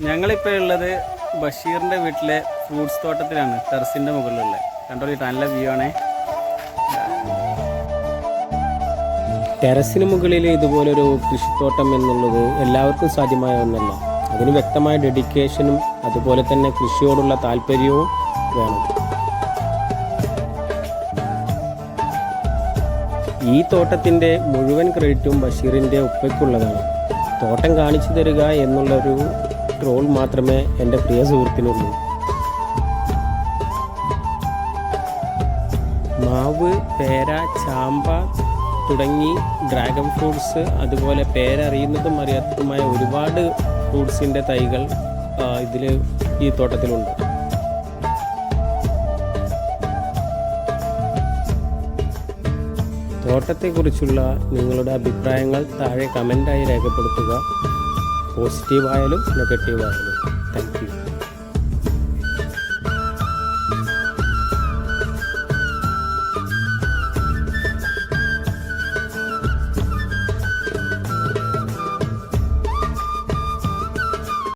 ഞങ്ങളിപ്പോൾ ഉള്ളത് ബഷീറിന്റെ വീട്ടിലെ ഫ്രൂട്ട്സ് തോട്ടത്തിലാണ് ടെറസിന്റെ കണ്ടോ ഈ നല്ല വ്യൂ ആണേ. ടെറസിന് മുകളിൽ ഇതുപോലൊരു കൃഷിത്തോട്ടം എന്നുള്ളത് എല്ലാവർക്കും സാധ്യമായ ഒന്നല്ല. അതിന് വ്യക്തമായ ഡെഡിക്കേഷനും അതുപോലെ തന്നെ കൃഷിയോടുള്ള താല്പര്യവും വേണം. ഈ തോട്ടത്തിന്റെ മുഴുവൻ ക്രെഡിറ്റും ബഷീറിന്റെ ഉപ്പയ്ക്കുള്ളതാണ്. തോട്ടം കാണിച്ചു തരിക എന്നുള്ളൊരു റോൾ മാത്രമേ എന്റെ പ്രിയ സുഹൃത്തിനുള്ളൂ. മാവ് പേര ചാമ്പ തുടങ്ങി ഡ്രാഗൺ ഫ്രൂട്ട്സ് അതുപോലെ പേരറിയുന്നതും അറിയാത്തതുമായ ഒരുപാട് ഫ്രൂട്ട്സിന്റെ തൈകൾ ഇതിൽ ഈ തോട്ടത്തിലുണ്ട്. തോട്ടത്തെക്കുറിച്ചുള്ള നിങ്ങളുടെ അഭിപ്രായങ്ങൾ താഴെ കമന്റായി രേഖപ്പെടുത്തുക. പോസിറ്റീവായാലും നെഗറ്റീവായാലും. Thank you.